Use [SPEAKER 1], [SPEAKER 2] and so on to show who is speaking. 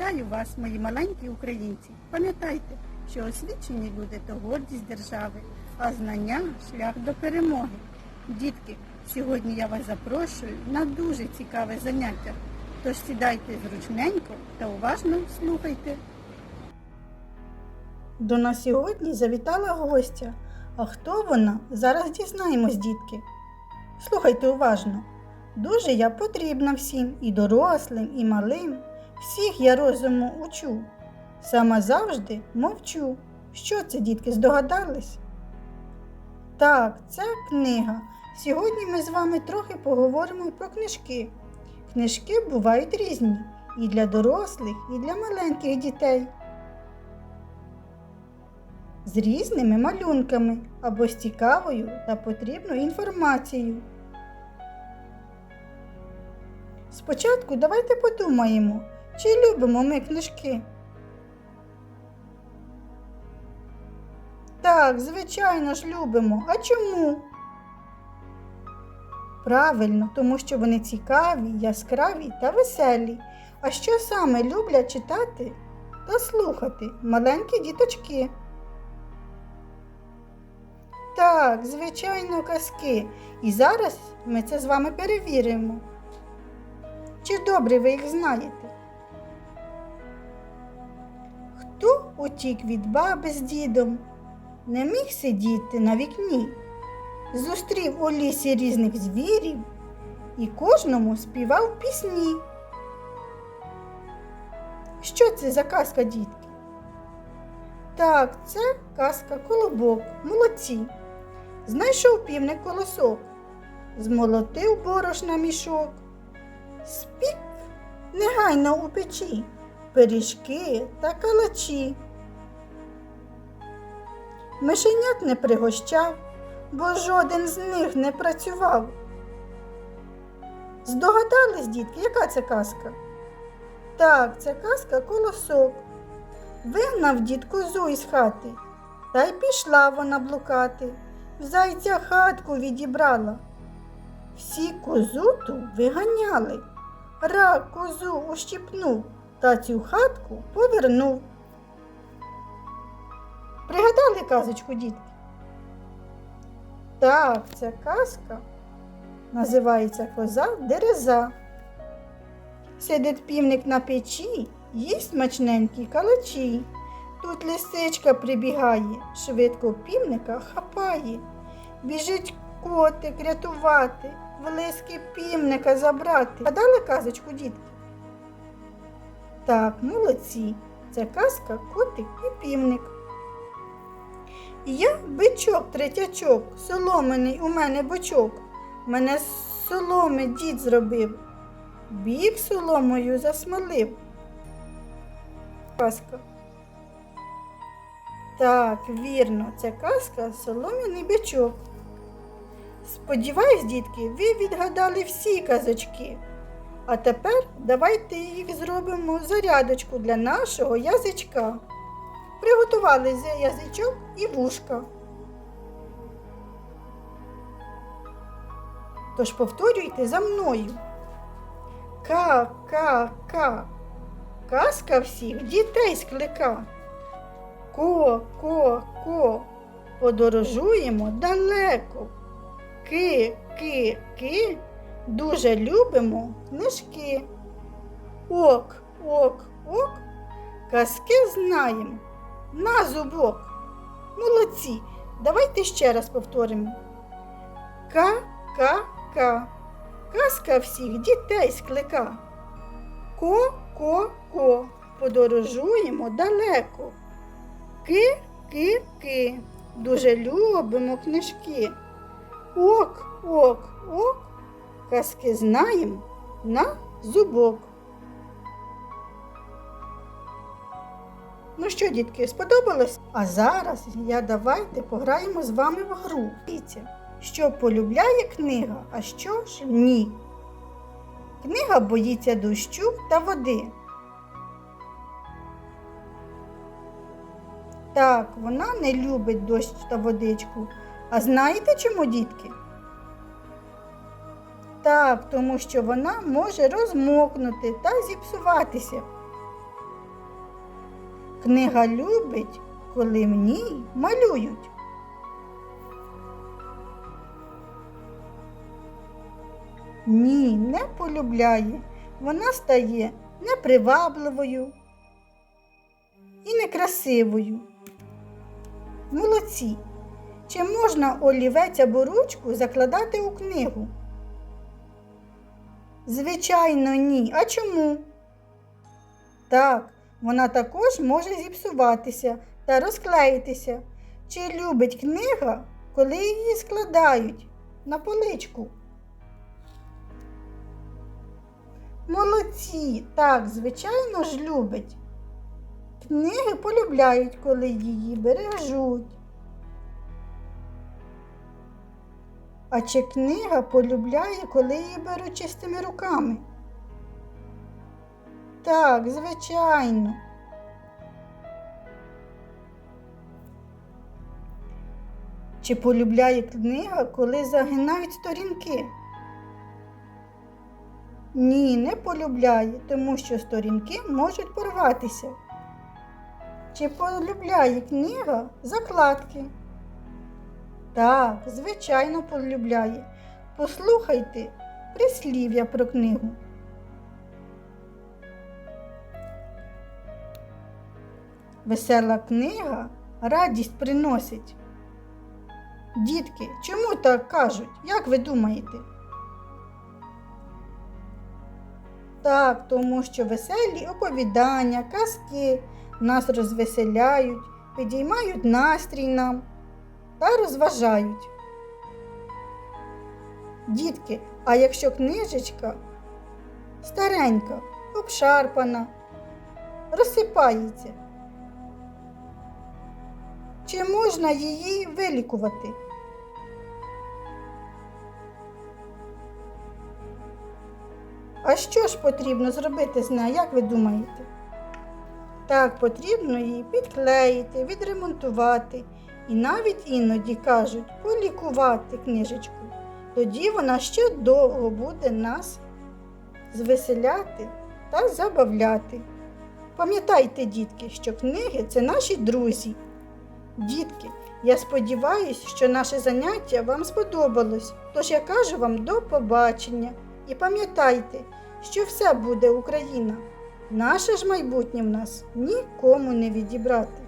[SPEAKER 1] Вітаю вас, мої маленькі українці. Пам'ятайте, що освічені люди то гордість держави, а знання шлях до перемоги. Дітки, сьогодні я вас запрошую на дуже цікаве заняття. Тож сідайте зручненько та уважно слухайте. До нас сьогодні завітала гостя. А хто вона? Зараз дізнаємось, дітки. Слухайте уважно. Дуже я потрібна всім, і дорослим, і малим. Всіх я розуму учу. Сама завжди мовчу. Що це, дітки, здогадались? Так, це книга. Сьогодні ми з вами трохи поговоримо про книжки. Книжки бувають різні і для дорослих, і для маленьких дітей. З різними малюнками або з цікавою та потрібною інформацією. Спочатку давайте подумаємо, чи любимо ми книжки. Так, звичайно ж любимо. А чому? Правильно, тому що вони цікаві, яскраві та веселі. А що саме люблять читати та слухати маленькі діточки? Так, звичайно, казки. І зараз ми це з вами перевіримо. Чи добре ви їх знаєте? Хто утік від баби з дідом, не міг сидіти на вікні, зустрів у лісі різних звірів і кожному співав пісні. Що це за казка, дітки? Так, це казка колобок, молодці. Знайшов півник колосок, змолотив борош на мішок, спік негайно у печі, пиріжки та калачі. Мишенят не пригощав, бо жоден з них не працював. Здогадались, дітки, яка це казка? Так, це казка колосок. Вигнав дід козу із хати, та й пішла вона блукати. В зайця хатку відібрала. Всі козу ту виганяли. Рак козу ущипнув та цю хатку повернув. Пригадали казочку, дітки? Так, ця казка називається коза дереза. Сидить півник на печі, їсть смачненькі калачі. Тут лисичка прибігає, швидко півника хапає. Біжить котик рятувати, влиски півника забрати. А дали казочку, дітки? Так, молодці. Це казка котик і півник. Я бичок третячок, соломений у мене бочок. Мене з соломи дід зробив. Бік соломою засмолив. Казка. Так, вірно, це казка солом'яний бичок. Сподіваюсь, дітки, ви відгадали всі казочки. А тепер давайте їх зробимо зарядочку для нашого язичка. Приготували язичок і вушка. Тож повторюйте за мною. Ка-ка-ка. Казка всіх дітей склика. Ко-ко-ко. Подорожуємо далеко. Ки-ки-ки. Дуже любимо книжки. Ок, ок, ок. Казки знаємо. На зубок. Молодці. Давайте ще раз повторимо. Ка-ка-ка. Казка всіх дітей склика. Ко-ко-ко. Подорожуємо далеко. Ки-ки-ки. Дуже любимо книжки. Ок, ок, ок. Казки знаємо на зубок. Ну що, дітки, сподобалось? А зараз я давайте пограємо з вами в гру. Що полюбляє книга, а що ж ні. Книга боїться дощу та води. Так, вона не любить дощ та водичку. А знаєте чому, дітки? Так, тому що вона може розмокнути та зіпсуватися. Книга любить, коли в ній малюють. Ні, не полюбляє. Вона стає непривабливою і некрасивою. Молодці. Чи можна олівець або ручку закладати у книгу? Звичайно, ні. А чому? Так, вона також може зіпсуватися та розклеїтися. Чи любить книга, коли її складають на поличку? Молодці, так, звичайно ж любить. Книги полюбляють, коли її бережуть. А чи книга полюбляє, коли її беруть чистими руками? Так, звичайно. Чи полюбляє книга, коли загинають сторінки? Ні, не полюбляє, тому що сторінки можуть порватися. Чи полюбляє книга закладки? Так, звичайно, полюбляє. Послухайте прислів'я про книгу. Весела книга радість приносить. Дітки, чому так кажуть? Як ви думаєте? Так, тому що веселі оповідання, казки нас розвеселяють, підіймають настрій нам та розважають. Дітки, а якщо книжечка старенька, обшарпана, розсипається, чи можна її вилікувати? А що ж потрібно зробити з нею, як ви думаєте? Так, потрібно її підклеїти, відремонтувати і навіть іноді кажуть полікувати книжечку. Тоді вона ще довго буде нас звеселяти та забавляти. Пам'ятайте, дітки, що книги це наші друзі. Дітки, я сподіваюся, що наше заняття вам сподобалось. Тож я кажу вам до побачення і пам'ятайте, що все буде Україна. Наше ж майбутнє в нас нікому не відібрати.